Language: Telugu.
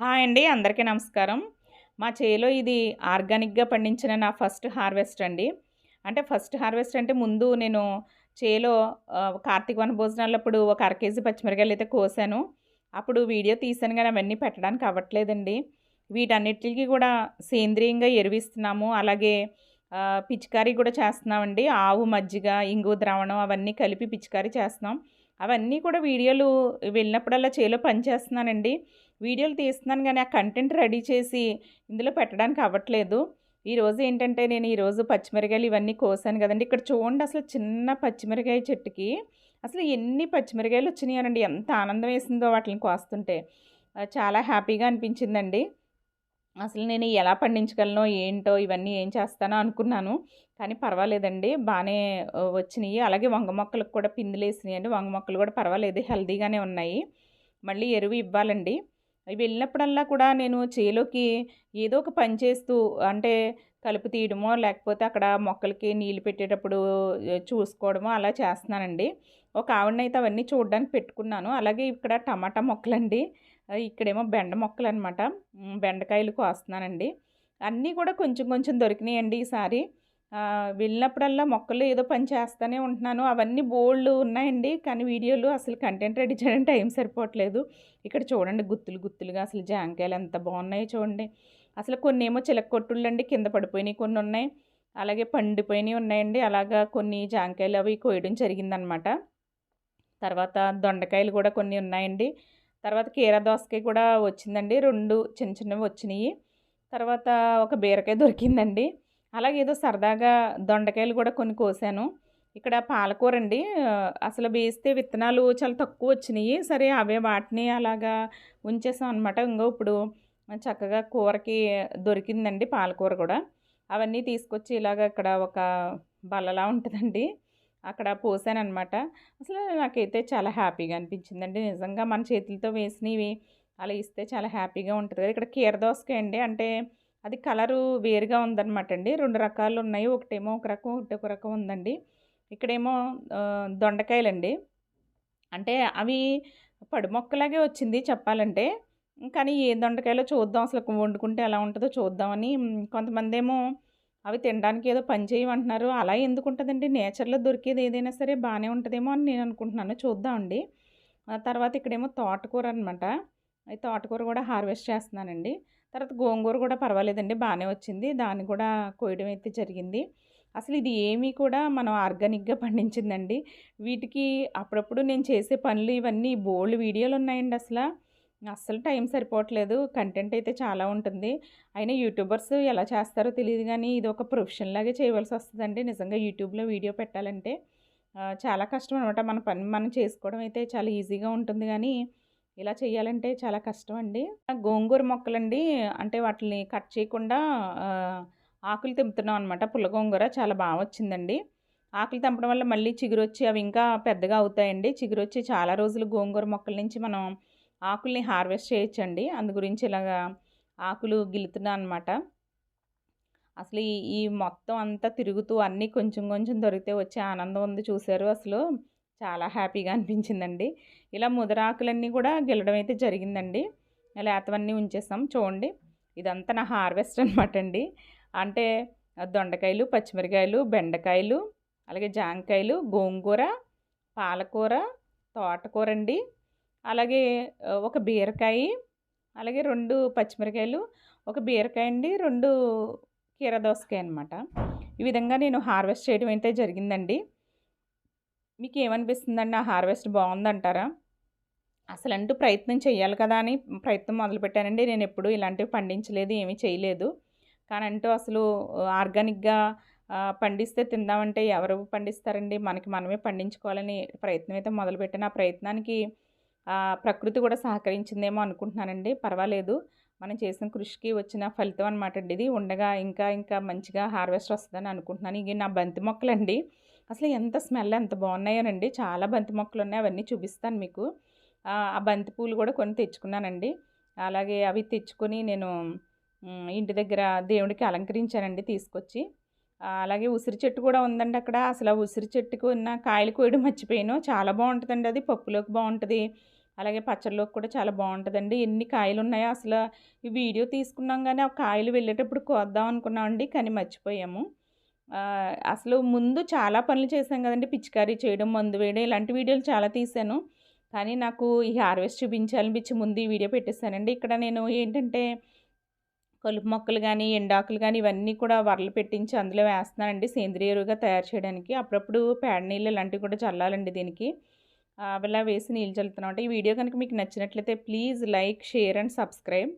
హాయ్ అండి అందరికీ నమస్కారం. మా చేలో ఇది ఆర్గానిక్గా పండించిన నా ఫస్ట్ హార్వెస్ట్ అండి. అంటే ఫస్ట్ హార్వెస్ట్ అంటే ముందు నేను చేలో కార్తీక వన భోజనాలప్పుడు ఒక అర కేజీ పచ్చిమిరకాయలు అయితే కోసాను. అప్పుడు వీడియో తీసాను కానీ అవన్నీ పెట్టడానికి అవ్వట్లేదండి. వీటన్నిటికి కూడా సేంద్రియంగా ఎరువిస్తున్నాము. అలాగే పిచికారీ కూడా చేస్తున్నామండి. ఆవు మజ్జిగ ఇంగు ద్రావణం అవన్నీ కలిపి పిచికారీ చేస్తున్నాం. అవన్నీ కూడా వీడియోలు వెళ్ళినప్పుడల్లా చేలో పనిచేస్తున్నానండి వీడియోలు తీస్తున్నాను కానీ ఆ కంటెంట్ రెడీ చేసి ఇందులో పెట్టడానికి అవ్వట్లేదు. ఈరోజు ఏంటంటే నేను ఈరోజు పచ్చిమిరకాయలు ఇవన్నీ కోసాను కదండి. ఇక్కడ చూడండి అసలు చిన్న పచ్చిమిరకాయ చెట్టుకి అసలు ఎన్ని పచ్చిమిరకాయలు వచ్చినాయనండి ఎంత ఆనందం వేసిందో వాటిని కోస్తుంటే. చాలా హ్యాపీగా అనిపించిందండి. అసలు నేను ఎలా పండించగలను ఏంటో ఇవన్నీ ఏం చేస్తానో అనుకున్నాను. కానీ పర్వాలేదండి. బాగానే వచ్చినాయి. అలాగే వంగ మొక్కలకు కూడా పిందులు వేసినాయి అండి వంగ మొక్కలు కూడా పర్వాలేదు. హెల్దీగానే ఉన్నాయి. మళ్ళీ ఎరువు ఇవ్వాలండి. వెళ్ళినప్పుడల్లా కూడా నేను చేలోకి ఏదో ఒక పని చేస్తూ అంటే కలుపు తీయడమో లేకపోతే అక్కడ మొక్కలకి నీళ్ళు పెట్టేటప్పుడు చూసుకోవడమో అలా చేస్తున్నానండి. ఒక ఆవిడనైతే అవన్నీ చూడడానికి పెట్టుకున్నాను. అలాగే ఇక్కడ టమాటా మొక్కలండి. ఇక్కడేమో బెండ మొక్కలు అనమాట బెండకాయలు కోస్తున్నానండి. అన్నీ కూడా కొంచెం కొంచెం దొరికినాయండి ఈసారి. వెళ్ళినప్పుడల్లా మొక్కలు ఏదో పని చేస్తూనే ఉంటున్నాను. అవన్నీ బోల్డ్ ఉన్నాయండి. కానీ వీడియోలు అసలు కంటెంట్ రెడీ చేయడానికి టైం సరిపోవట్లేదు. ఇక్కడ చూడండి గుత్తులు గుత్తులుగా అసలు జాంకాయలు ఎంత బాగున్నాయో చూడండి. అసలు కొన్ని ఏమో చిలక కొట్టుళ్ళండి కింద పడిపోయినాయి కొన్ని ఉన్నాయి. అలాగే పండిపోయినవి ఉన్నాయండి. అలాగా కొన్ని జాంకాయలు అవి కోయడం జరిగిందనమాట. తర్వాత దొండకాయలు కూడా కొన్ని ఉన్నాయండి. తర్వాత కీరా దోసకాయ కూడా వచ్చిందండి. రెండు చిన్న చిన్నవి వచ్చినాయి. తర్వాత ఒక బీరకాయ దొరికిందండి. అలాగే ఏదో సరదాగా దొండకాయలు కూడా కొన్ని కోసాను. ఇక్కడ పాలకూర అండి అసలు వేస్తే విత్తనాలు చాలా తక్కువ వచ్చినాయి. సరే అవే వాటిని అలాగా ఉంచేసాం అనమాట ఇంకో ఇప్పుడు చక్కగా కూరకి దొరికిందండి పాలకూర కూడా. అవన్నీ తీసుకొచ్చి ఇలాగ ఇక్కడ ఒక బల్లలా ఉంటుందండి. అక్కడ పోసాను అనమాట అసలు నాకైతే చాలా హ్యాపీగా అనిపించిందండి. నిజంగా మన చేతులతో వేసినవి అలా ఇస్తే చాలా హ్యాపీగా ఉంటుంది కదా. ఇక్కడ కీరదోసకాయ అండి అంటే అది కలరు వేరుగా ఉందన్నమాట అండి రెండు రకాలు ఉన్నాయి ఒకటేమో ఒక రకం ఒకటి ఒక రకం ఉందండి. ఇక్కడేమో దొండకాయలండి. అంటే అవి పడి మొక్కలాగే వచ్చింది చెప్పాలంటే. కానీ ఏ దొండకాయలో చూద్దాం. అసలు వండుకుంటే ఎలా ఉంటుందో చూద్దామని. కొంతమంది ఏమో అవి తినడానికి ఏదో పని చేయమంటున్నారు. అలా ఎందుకు ఉంటుందండి? నేచర్లో దొరికేది ఏదైనా సరే బాగానే ఉంటుందేమో అని నేను అనుకుంటున్నాను. చూద్దామండి. తర్వాత ఇక్కడేమో తోటకూర అనమాట ఈ తోటకూర కూడా హార్వెస్ట్ చేస్తున్నానండి. తర్వాత గోంగూర కూడా పర్వాలేదండి బాగానే వచ్చింది. దాన్ని కూడా కోయడం అయితే జరిగింది. అసలు ఇది ఏమీ కూడా మనం ఆర్గానిక్గా పండించిందండి. వీటికి అప్పుడప్పుడు నేను చేసే పనులు ఇవన్నీ బోల్డ్ వీడియోలు ఉన్నాయండి అసలు. అస్సలు టైం సరిపోవట్లేదు. కంటెంట్ అయితే చాలా ఉంటుంది. అయినా యూట్యూబర్స్ ఎలా చేస్తారో తెలియదు కానీ ఇది ఒక ప్రొఫెషన్ లాగే చేయవలసి వస్తుందండి. నిజంగా యూట్యూబ్లో వీడియో పెట్టాలంటే చాలా కష్టం అనమాట మన పని మనం చేసుకోవడం అయితే చాలా ఈజీగా ఉంటుంది కానీ ఇలా చేయాలంటే చాలా కష్టం అండి గోంగూర మొక్కలండి అంటే వాటిని కట్ చేయకుండా ఆకులు తెంపుతున్నాం అనమాట పుల్ల గోంగూర చాలా బాగా వచ్చిందండి. ఆకులు తెంపడం వల్ల మళ్ళీ చిగురు వచ్చి అవి ఇంకా పెద్దగా అవుతాయండి. చిగురు వచ్చి చాలా రోజులు గోంగూర మొక్కల నుంచి మనం ఆకుల్ని హార్వెస్ట్ చేయొచ్చండి. అందు గురించి ఇలాగా ఆకులు గిలుతున్నా అనమాట అసలు ఈ ఈ మొత్తం అంతా తిరుగుతూ అన్నీ కొంచెం కొంచెం దొరికితే వచ్చే ఆనందం ఉంది చూశారు అసలు. చాలా హ్యాపీగా అనిపించిందండి. ఇలా ముదరాకులన్నీ కూడా గిల్లడం అయితే జరిగిందండి లేతవన్నీ ఉంచేస్తాం చూడండి ఇదంతా నా హార్వెస్ట్ అనమాట అండి అంటే దొండకాయలు పచ్చిమిరకాయలు బెండకాయలు అలాగే జాంకాయలు గోంగూర పాలకూర తోటకూర అండి అలాగే ఒక బీరకాయ అలాగే రెండు పచ్చిమిరకాయలు ఒక బీరకాయ అండి రెండు కీర దోసకాయ అనమాట ఈ విధంగా నేను హార్వెస్ట్ చేయడం అయితే జరిగిందండి. మీకు ఏమనిపిస్తుందండి ఆ హార్వెస్ట్ బాగుందంటారా? అసలు అంటూ ప్రయత్నం చేయాలి కదా అని ప్రయత్నం మొదలుపెట్టానండి. నేను ఎప్పుడూ ఇలాంటివి పండించలేదు ఏమీ చేయలేదు కానీ అంటూ అసలు ఆర్గానిక్గా పండిస్తే తిందామంటే ఎవరు పండిస్తారండి? మనకి మనమే పండించుకోవాలని ప్రయత్నం అయితే మొదలుపెట్టాను. ఆ ప్రయత్నానికి ప్రకృతి కూడా సహకరించిందేమో అనుకుంటున్నానండి. పర్వాలేదు. మనం చేసిన కృషికి వచ్చిన ఫలితం అనమాట అండి ఇది. ఉండగా ఇంకా ఇంకా మంచిగా హార్వెస్ట్ వస్తుందని అనుకుంటున్నాను. ఇవి నా బంతి మొక్కలండి. అసలు ఎంత స్మెల్ ఎంత బాగున్నాయోనండి. చాలా బంతి మొక్కలు ఉన్నాయి అవన్నీ చూపిస్తాను మీకు. ఆ బంతి పూలు కూడా కొన్ని తెచ్చుకున్నానండి. అలాగే అవి తెచ్చుకొని నేను ఇంటి దగ్గర దేవుడికి అలంకరించానండి తీసుకొచ్చి. అలాగే ఉసిరి చెట్టు కూడా ఉందండి అక్కడ. అసలు ఆ ఉసిరి చెట్టుకు ఉన్న కాయలు కోయడం మర్చిపోయాను. చాలా బాగుంటుందండి అది. పప్పులోకి బాగుంటుంది. అలాగే పచ్చళ్ళలోకి కూడా చాలా బాగుంటుందండి. ఎన్ని కాయలు ఉన్నాయో అసలు ఈ వీడియో తీసుకున్నాం కానీ ఆ కాయలు వెళ్ళేటప్పుడు కోద్దాం అనుకున్నామండి కానీ మర్చిపోయాము. అసలు ముందు చాలా పనులు చేశాను కదండి. పిచికారీ చేయడం మందు వేయడం ఇలాంటి వీడియోలు చాలా తీశాను. కానీ నాకు ఈ హార్వెస్ట్ చూపించాలనిపించి ముందు ఈ వీడియో పెట్టేశానండి. ఇక్కడ నేను ఏంటంటే కలుపు మొక్కలు కానీ ఎండాకులు కానీ ఇవన్నీ కూడా వరలు పెట్టించి అందులో వేస్తున్నానండి. సేంద్రియ ఎరువుగా తయారు చేయడానికి. అప్పుడప్పుడు పేడ నీళ్ళు ఇలాంటివి కూడా చల్లాలండి దీనికి. అవి అలా వేసి నీళ్ళు చల్లుతున్నాం అంటే ఈ వీడియో కనుక మీకు నచ్చినట్లయితే please like share and subscribe.